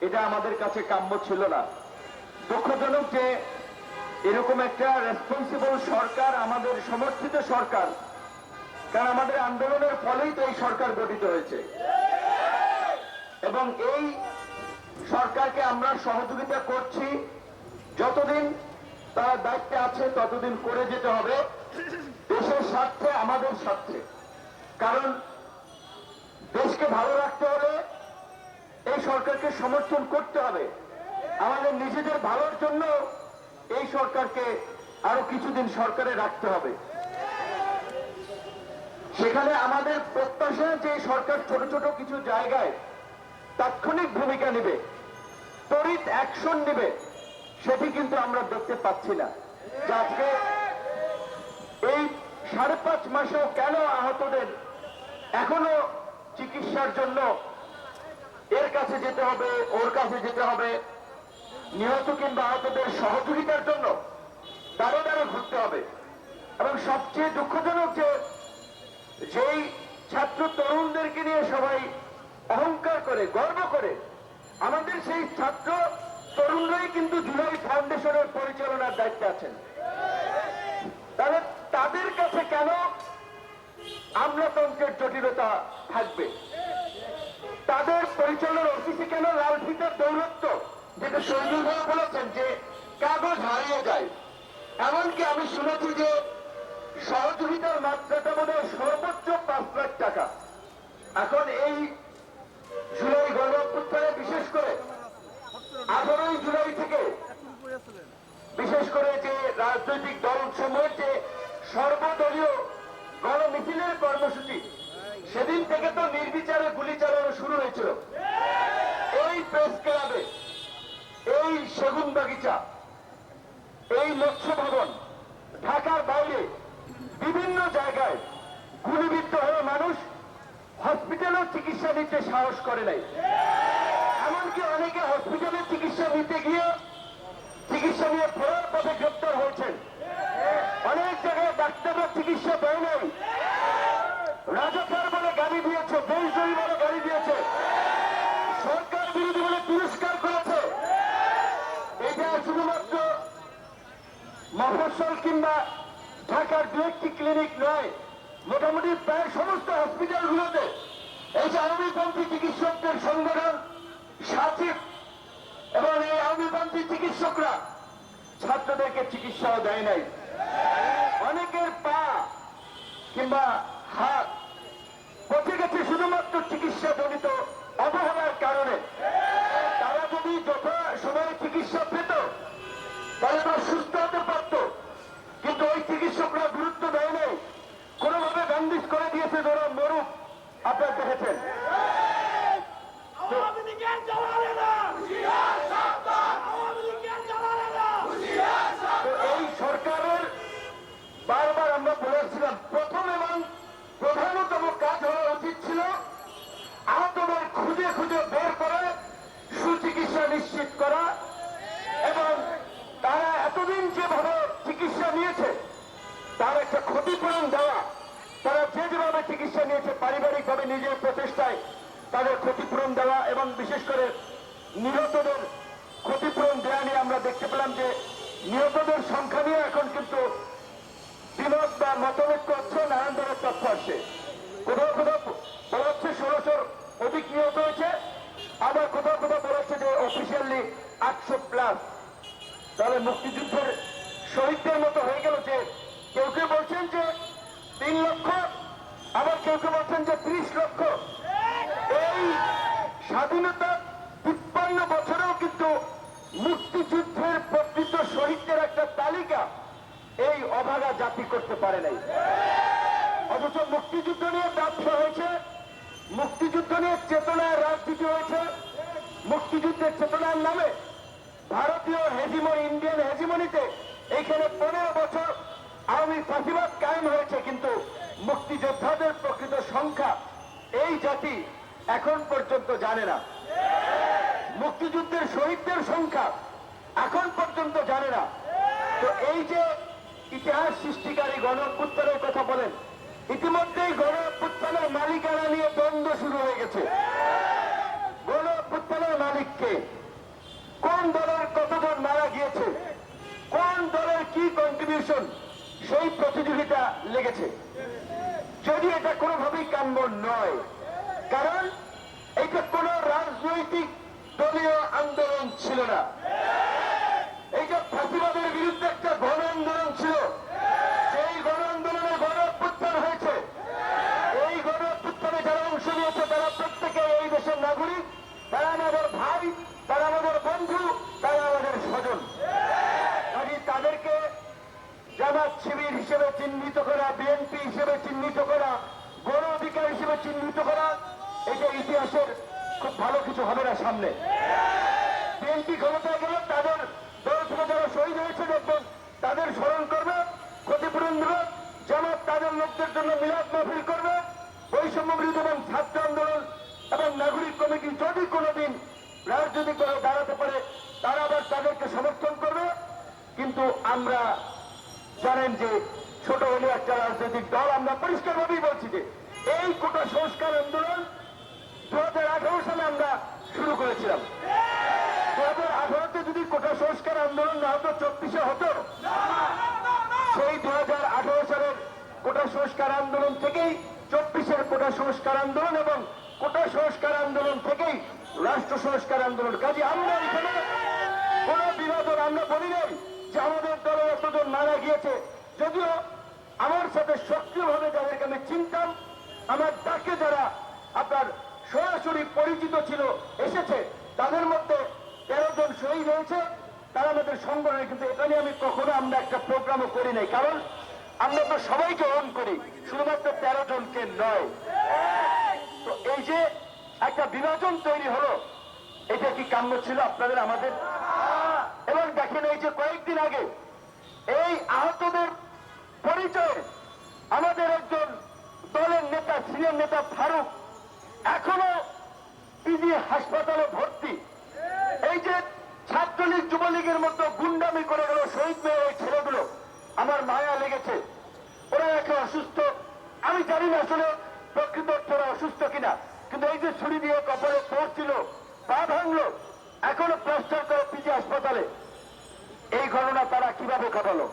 এটা আমাদের কাছে কাম্য ছিল না। দুঃখজনক যে এরকম একটা রেসপন্সিবল সরকার, আমাদের সমর্থিত সরকার, কারণ আমাদের আন্দোলনের ফলেই তো এই সরকার গঠিত হয়েছে। এবং এই সরকারকে আমরা সহযোগিতা করছি। যতদিন তারা দায়িত্বে আছে, ততদিন করে যেতে হবে। দেশের স্বার্থে, আমাদের স্বার্থে। কারণ দেশকে ভালো রাখতে হলে এই সরকারকে সমর্থন করতে হবে। আমাদের নিজেদের ভালোর জন্য এই সরকারকে আরও কিছুদিন সরকারে রাখতে হবে। সেখানে আমাদের প্রত্যাশা যে সরকার ছোট ছোট কিছু জায়গায় তাৎক্ষণিক ভূমিকা নেবে তড়িৎ অ্যাকশন নেবে, সেটি কিন্তু আমরা দেখতে পাচ্ছি না। আজকে এই সাড়ে পাঁচ মাসেও কেন আহতদের এখনও চিকিৎসার জন্য এর কাছে যেতে হবে, ওর কাছে যেতে হবে। নিহত কিংবা আহতদের সহযোগিতার জন্য দাঁড়ে দাঁড়ে ঘুরতে হবে। এবং সবচেয়ে দুঃখজনক যে, যেই ছাত্র তরুণদেরকে নিয়ে সবাই অহংকার করে, গর্ব করে, আমাদের সেই ছাত্র তরুণরাই কিন্তু জুলাই ফাউন্ডেশনের পরিচালনার দায়িত্বে আছেন। তাহলে তাদের কাছে কেন আমলাতন্ত্রের জটিলতা থাকবে? তাদের অফিসে কেন? লাল ফিতার দৌরত্ব। যেটা শহীদুল বলেছেন যে কাগজ হারিয়ে যায়। এমনকি আমি শুনেছি যে সহযোগিতার মাত্রাটা হয় সর্বোচ্চ পাঁচ লাখ টাকা। এখন এই জুলাই গণ বিশেষ করে আঠারোই জুলাই থেকে বিশেষ করে যে রাজনৈতিক দল সমূহের যে সর্বদলীয় গণমিছিলের কর্মসূচি, সেদিন থেকে তো নির্বিচারে গুলি চালানো সাহস করে নাই। এমনকি অনেকে হসপিটালে চিকিৎসা নিতে গিয়ে চিকিৎসা নিয়ে ফেরার পথে গ্রেপ্তার হয়েছেন। অনেক জায়গায় ডাক্তাররা চিকিৎসা দেয় নাই। রাজাকার বলে গাড়ি দিয়েছে দেশজয়ী বলে গাড়ি দিয়েছে। সরকার বিরোধী বলে তিরস্কার করেছে। এটা শুধুমাত্র মফস্বল কিংবা ঢাকার দু একটি ক্লিনিক নয়, মোটামুটি প্রায় সমস্ত হসপিটালগুলোতে এই যে আওয়ামীপন্থী চিকিৎসকদের সংগঠন সাচিব এবং এই আওয়ামীপন্থী চিকিৎসকরা ছাত্রদেরকে চিকিৎসাও দেয় নাই। অনেকের পা কিংবা হাত আটশো তাহলে মুক্তিযুদ্ধের শহীদদের মতো হয়ে গেল যে কেউ কেউ বলছেন যে তিন লক্ষ, আবার কেউ কেউ বলছেন যে ত্রিশ লক্ষ। এই স্বাধীনতা তিপ্পান্ন বছরেও কিন্তু মুক্তিযুদ্ধের প্রকৃত শহীদদের একটা তালিকা এই অভাগা জাতি করতে পারে নাই। অথচ মুক্তিযুদ্ধ নিয়ে ব্যবসা হয়েছে, মুক্তিযুদ্ধ নিয়ে চেতনায় রাজনীতি হয়েছে, মুক্তিযুদ্ধের চেতনার নামে ভারতীয় হেজিমনি ইন্ডিয়ান হেজিমনিতে এইখানে পনেরো বছর আওয়ামী ফাঁসিবাদ কায়েম হয়েছে, কিন্তু মুক্তিযোদ্ধাদের প্রকৃত সংখ্যা এই জাতি এখন পর্যন্ত জানে না। মুক্তিযুদ্ধের শহীদদের সংখ্যা এখন পর্যন্ত জানে না। তো এই যে ইতিহাস সৃষ্টিকারী গণ অভ্যুত্থানের কথা বলেন, ইতিমধ্যেই গণ অভ্যুত্থানের মালিকানা নিয়ে দ্বন্দ্ব শুরু হয়ে গেছে। গণ অভ্যুত্থান মালিককে কোন দলের কতজন মারা গিয়েছে? কোন দলের কি কন্ট্রিবিউশন সেই প্রতিযোগিতা লেগেছে। যদি এটা কোনোভাবেই কাম্য নয়, কারণ এটা কোন রাজনৈতিক দলীয় আন্দোলন ছিল না। এইটা ফাঁসিবাদের বিরুদ্ধে একটা গণ আন্দোলন ছিল সেই গণ আন্দোলনে গণ অভ্যুত্থান হয়েছে এই গণ অভ্যুত্থানে যারা অংশ নিয়েছে তারা প্রত্যেকে এই দেশের নাগরিক তারা আমাদের ভাই তারা আমাদের বন্ধু তারা আমাদের স্বজন কাজে তাদেরকে জামাত শিবির হিসেবে চিহ্নিত করা বিএনপি হিসেবে চিহ্নিত করা গণ অধিকার হিসেবে চিহ্নিত করা এটা ইতিহাসের খুব ভালো কিছু হবে না সামনে বিএনপি ক্ষমতায় গেলে তাদের দল থেকে যারা শহীদ হয়েছে দেখবেন তাদের স্মরণ করবে ক্ষতিপূরণ দেবে জামাত তাদের জন্য মিলাদ মাহফিল করবে। বৈষম্য বিরোধী এবং ছাত্র আন্দোলন এবং নাগরিক কমিটি যদি কোনোদিন রাজনৈতিকভাবে দাঁড়াতে পারে, তারা আবার তাদেরকে সমর্থন করবে। কিন্তু আমরা জানেন যে ছোট হলে একটা রাজনৈতিক দল, আমরা পরিষ্কারভাবেই বলছি যে এই কোটা সংস্কার আন্দোলন দু হাজার আঠারো সালে আমরা শুরু করেছিলাম। দু হাজার আঠারোতে যদি কোটা সংস্কার আন্দোলন না হতো, চব্বিশে হতো। সেই দু হাজার আঠারো কোটা সংস্কার আন্দোলন থেকেই, চব্বিশের কোটা সংস্কার আন্দোলন এবং কোটা সংস্কার আন্দোলন থেকেই রাষ্ট্র সংস্কার আন্দোলন। কাজে আমরা এখানে কোন বিভাজন আমরা বলি নাই যে আমাদের দলে এতজন মারা গিয়েছে। যদিও আমার সাথে সক্রিয়ভাবে যাদেরকে আমি চিনতাম, আমার ডাকে যারা আপনার সরাসরি পরিচিত ছিল, এসেছে, তাদের মধ্যে তেরো জন শহীদ হয়েছে। তারা আমাদের সংগঠনে কিন্তু এটা নিয়ে আমি কখনো আমরা একটা প্রোগ্রামও করি নাই। কারণ আমরা তো সবাইকে অন করি, শুধুমাত্র তেরো জনকে নয়। তো এই যে একটা বিভাজন তৈরি হলো, এটা কি কাম্য ছিল আপনাদের, আমাদের? এবং দেখেন এই যে কয়েকদিন আগে, এই আহতদের পরিচয় আমাদের একজন দলের নেতা, সিনিয়র নেতা ফারুক, এখনও পিজি হাসপাতালে ভর্তি। এই যে ছাত্রলীগ, যুবলীগের মতো গুন্ডামি করে গেল শহীদ মেয়ের ওই ছেলেগুলো। আমার মায়া লেগেছে। ওরা একে অসুস্থ। আমি জানি না আসলে প্রকৃত ওরা অসুস্থ কিনা। কিন্তু এই যে ছুরি দিয়ে কপালে পড়ছিল পা ভাঙলো এখনও প্লাস্টার করে পিজি হাসপাতালে। এই ঘটনা তারা কীভাবে কাটালো?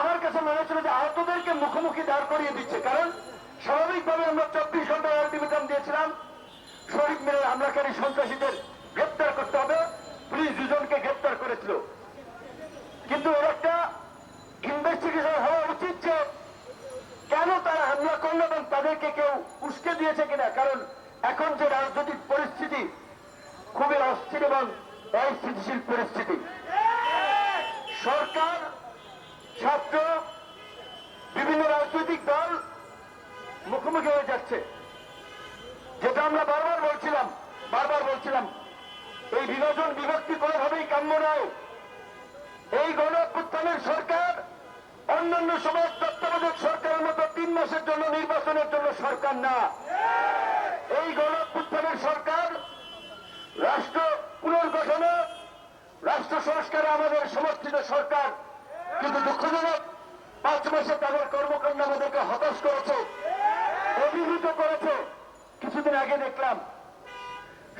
আমার কাছে মনে হচ্ছিল যে আহতদেরকে মুখোমুখি দাঁড় করিয়ে দিচ্ছে। কারণ স্বাভাবিকভাবে আমরা চব্বিশ ঘণ্টা আলটিমেটাম দিয়েছিলাম শরীফ আমরা হামলাকারী সন্ত্রাসীদের বলছিলাম, এই বিভাজন বিভক্তি কোনোভাবেই কাম্য নয়। এই গণ সরকার, অন্যান্য সময় তত্ত্বাবধায়ক সরকারের মতো তিন মাসের জন্য নির্বাচনের জন্য সরকার না। এই গণ সরকার, রাষ্ট্র পুনর্গঠনে, রাষ্ট্র সংস্কারে আমাদের সমর্থিত সরকার। কিন্তু দুঃখজনক, পাঁচ মাসে তাদের কর্মকাণ্ড আমাদেরকে হতাশ করেছে, অভিভূত করেছে। কিছুদিন আগে দেখলাম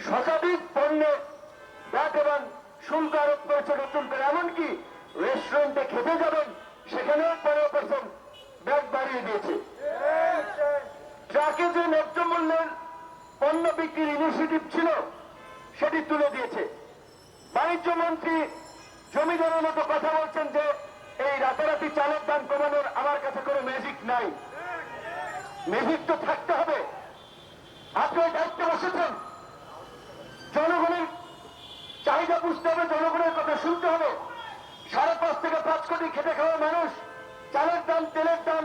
শতাধিক পণ্যে ব্যাট এবং শুল্ক আরোপ করেছে নতুন করে। এমনকি রেস্টুরেন্টে খেতে যাবেন, সেখানেও পনেরো পার্সেন্ট ব্যাট বাড়িয়ে দিয়েছে। ট্রাকে যে ন্যায্য মূল্যের পণ্য বিক্রির ইনিশিয়েটিভ ছিল, সেটি তুলে দিয়েছে। বাণিজ্য মন্ত্রী জমিদারের মতো কথা বলছেন যে, এই রাতারাতি চালের দাম কমানোর আমার কাছে কোনো ম্যাজিক নাই। ম্যাজিক তো থাকতে হবে। আপনি ওই দায়িত্বে বসেছেন। শুনতে হবে। সাড়ে পাঁচ থেকে পাঁচ কোটি খেটে খাওয়া মানুষ, চালের দাম, তেলের দাম,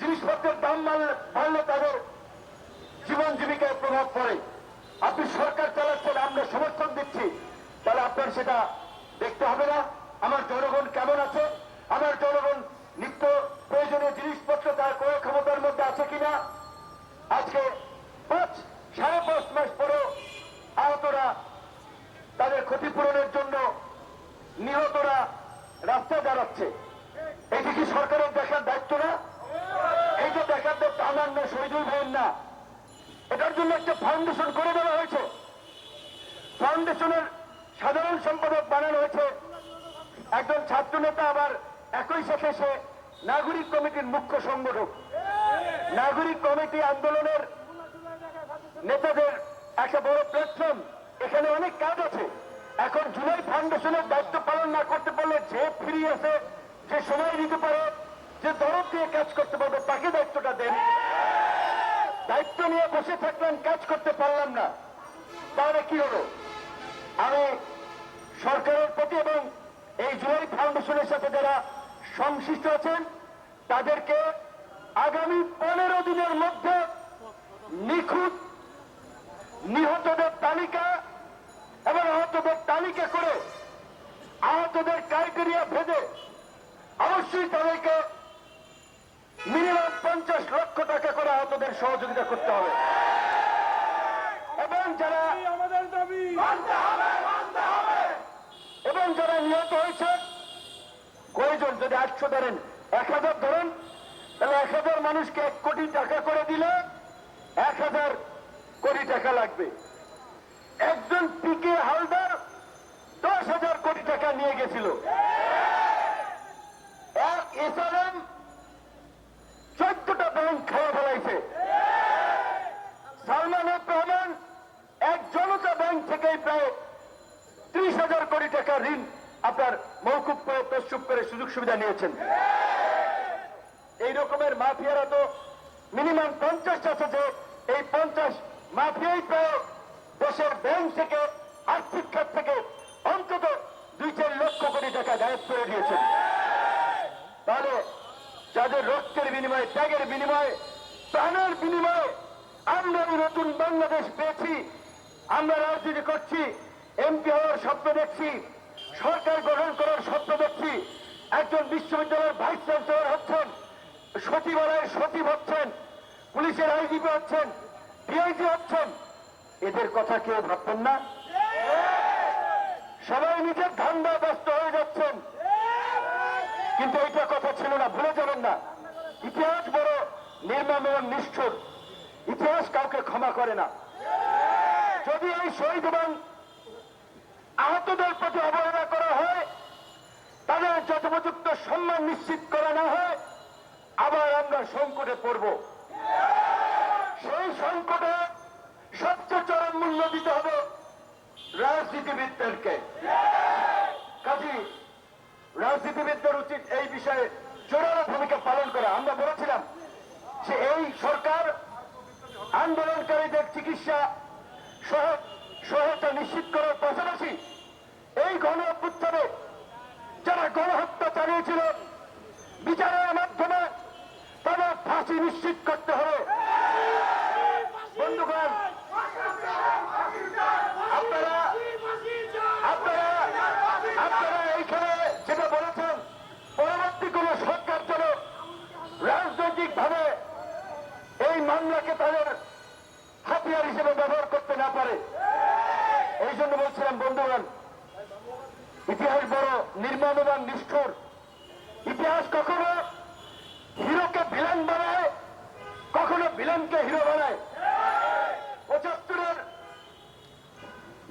জিনিসপত্রের দাম বাড়লে তাদের জীবন জীবিকায় প্রভাব পড়ে। আপনি সরকার চালাচ্ছেন, আমরা সমর্থন দিচ্ছি। তাহলে আপনার সেটা দেখতে হবে না। আমার জনগণ কেমন আছে? আমার জনগণ নিত্য প্রয়োজনীয় জিনিসপত্র তার ক্রয় ক্ষমতার মধ্যে আছে কিনা? আজকে পাঁচ, সাড়ে পাঁচ মাস পরেও আহতরা তাদের ক্ষতিপূরণের জন্য নিহতরা রাস্তায় দাঁড়াচ্ছে এটি কি সরকারের দেখার দায়িত্ব না? এই যে দেখার তো আমার না শহীদুল ভাইয়ের না, এটার জন্য একটা ফাউন্ডেশন করে দেওয়া হয়েছে। ফাউন্ডেশনের সাধারণ সম্পাদক বানানো হয়েছে। একজন ছাত্র নেতা আবার একই সাথে সে নাগরিক কমিটির মুখ্য সংগঠক। নাগরিক কমিটি আন্দোলনের নেতাদের একটা বড় প্ল্যাটফর্ম এখানে অনেক কাজ আছে। এখন জুলাই ফাউন্ডেশনের দায়িত্ব পালন না করতে পারলে যে ফ্রি আছে যে সময় দিতে পারে, যে দরদ দিয়ে কাজ করতে পারবে, তাকে দায়িত্বটা দেন। দায়িত্ব নিয়ে বসে থাকলাম, কাজ করতে পারলাম না। তাহলে কি হলো? আমি সরকারের প্রতি এবং এই জুলাই ফাউন্ডেশনের সাথে যারা সংশ্লিষ্ট আছেন, তাদেরকে আগামী পনেরো দিনের মধ্যে নিখুঁত ক্রাইটেরিয়া ভেদে অবশ্যই তাদেরকে মিনিমাম পঞ্চাশ লক্ষ টাকা করে আহতদের সহযোগিতা করতে হবে। এবং যারা আমাদের দাবি। এবং যারা নিহত হয়েছে কয়জন? যদি আটশো ধরেন এক হাজার ধরেন তাহলে এক হাজার মানুষকে এক কোটি টাকা করে দিলে এক হাজার কোটি টাকা লাগবে। একজন পিকে হালদার দশ হাজার কোটি টাকা নিয়ে গেছিল। চোদ্দটা ব্যাংক খাওয়া ফেলাইছে। সালমান রহমান এক জনতা ব্যাংক থেকেই প্রায় ত্রিশ হাজার কোটি টাকা ঋণ আপনার মৌকুব করে প্রস্তুত করে সুযোগ সুবিধা নিয়েছেন। এই রকমের মাফিয়ারা তো মিনিমাম পঞ্চাশটা আছে এই পঞ্চাশ মাফিয়াই প্রায় দেশের ব্যাংক থেকে আর্থিক খাত থেকে অন্তত দুই চার লক্ষ কোটি টাকা গায়েব করে দিয়েছেন। তাহলে যাদের রক্তের বিনিময়ে, ত্যাগের বিনিময়ে, প্রাণের বিনিময়ে আমরা নতুন বাংলাদেশ পেয়েছি, আমরা রাজনীতি করছি, এমপি হওয়ার স্বপ্ন দেখছি, সরকার গঠন করার স্বপ্ন দেখছি, একজন বিশ্ববিদ্যালয়ের ভাইস চ্যান্সেলর হচ্ছেন, সচিবালয়ের সচিব হচ্ছেন, পুলিশের আইজিপি হচ্ছেন, ডিআইজি হচ্ছেন, এদের কথা কেউ ভাববেন না। সবাই নিজের ধান্দা ব্যস্ত হয়ে যাচ্ছেন। কিন্তু এইটা কথা ছিল না, ভুলে যাবেন না। ইতিহাস বড় নির্মম এবং নিষ্ঠুর। ইতিহাস কাউকে ক্ষমা করে না। যদি এই শহীদ এবং আহতদের প্রতি অবহেলা করা হয়, তাদের যথোপযুক্ত সম্মান নিশ্চিত করা না হয়, আবার আমরা সংকটে পড়ব। সেই সংকটে সবচেয়ে চরম মূল্য দিতে হবে। রাজনীতিবিদদেরকে। কাজী, রাজনীতিবিদদের উচিত এই বিষয়ে জোরালো ভূমিকা পালন করা। আমরা বলেছিলাম যে এই সরকার আন্দোলনকারীদের চিকিৎসা সহ- সহায়তা নিশ্চিত করার পাশাপাশি এই গণ অভ্যুত্থানে যারা গণহত্যা চালিয়েছিল, বিচারের মাধ্যমে তাদের ফাঁসি নিশ্চিত করতে হবে ভিলেনকে হিরো বানায়। পঁচাত্তরের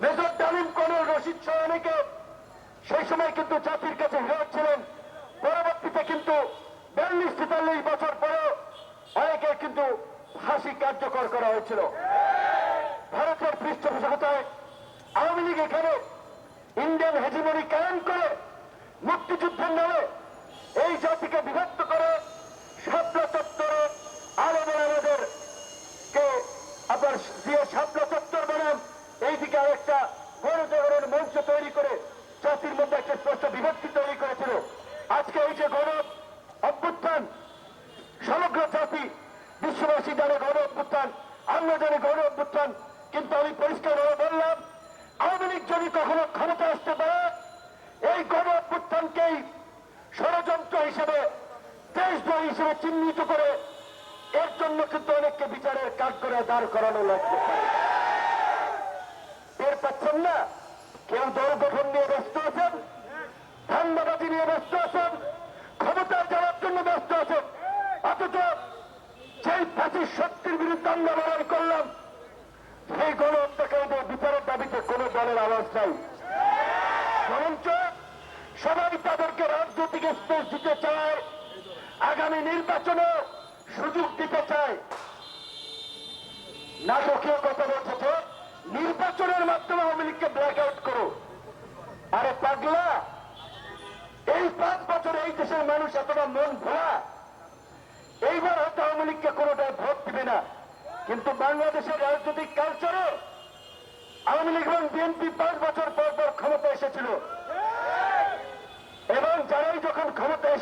মেজর ডালিম কর্নেল রশিদ সহ সেই সময় কিন্তু জাতির কাছে হিরো ছিলেন পরবর্তীতে কিন্তু বিয়াল্লিশ তেতাল্লিশ বছর পরেও অনেকে কিন্তু ফাঁসি কার্যকর করা হয়েছিল। ভারতের পৃষ্ঠপোষকতায় আওয়ামী লীগ এখানে ইন্ডিয়ান হেজিমনি কায়েম করে মুক্তিযুদ্ধের নামে এই জাতিকে বিভক্ত করে শাপলা চত্বরে আলমের আমাদের কে আপনার দিয়ে শাপলা চত্বর বানান এইদিকে আরেকটা গণজাগরণ মঞ্চ তৈরি করে জাতির মধ্যে একটা স্পষ্ট বিভক্তি তৈরি করেছিল আজকে এই যে গণ অভ্যুত্থান সমগ্র জাতি বিশ্ববাসী জানে গণ অভ্যুত্থান আমরা জানি গণ অভ্যুত্থান কিন্তু আমি পরিষ্কার ভাবে বললাম আওয়ামী লীগ যদি কখনো ক্ষমতা আসতে পারে এই গণ অভ্যুত্থানকেই ষড়যন্ত্র হিসেবে দেশদ্রোহী হিসেবে চিহ্নিত করে এর জন্য কিন্তু অনেককে বিচারের কাজ করে দাঁড় করানো লাগবে। টের পাচ্ছেন না? কেউ দল গঠন নিয়ে ব্যস্ত আছেন? ধান্দাবাজি নিয়ে ব্যস্ত আছেন? ক্ষমতায় যাওয়ার জন্য ব্যস্ত আছেন? অথচ সেই ফাঁসির শক্তির বিরুদ্ধে আমরা লড়াই করলাম, সেই গণ হত্যাকারীদের বিচারের দাবিতে কোন দলের আওয়াজ নাই। বরঞ্চ সবাই তাদেরকে রাজনৈতিক স্পেস দিতে চায়। আগামী নির্বাচনে সুযোগ দিতে চায় নাটকীয় কথা বলছে নির্বাচনের মাধ্যমে আওয়ামী লীগকে ব্ল্যাক আউট করো। আরে পাগলা, এই পাঁচ বছরে এই দেশের মানুষ এতটা মন ভোলা। এইবার হয়তো আওয়ামী লীগকে কোনোটাই ভোট দিবে না। কিন্তু বাংলাদেশের রাজনৈতিক কালচারে আওয়ামী লীগ এবং বিএনপি পাঁচ বছর পর পর ক্ষমতা এসেছিল। এবং যারাই যখন ক্ষমতা এসে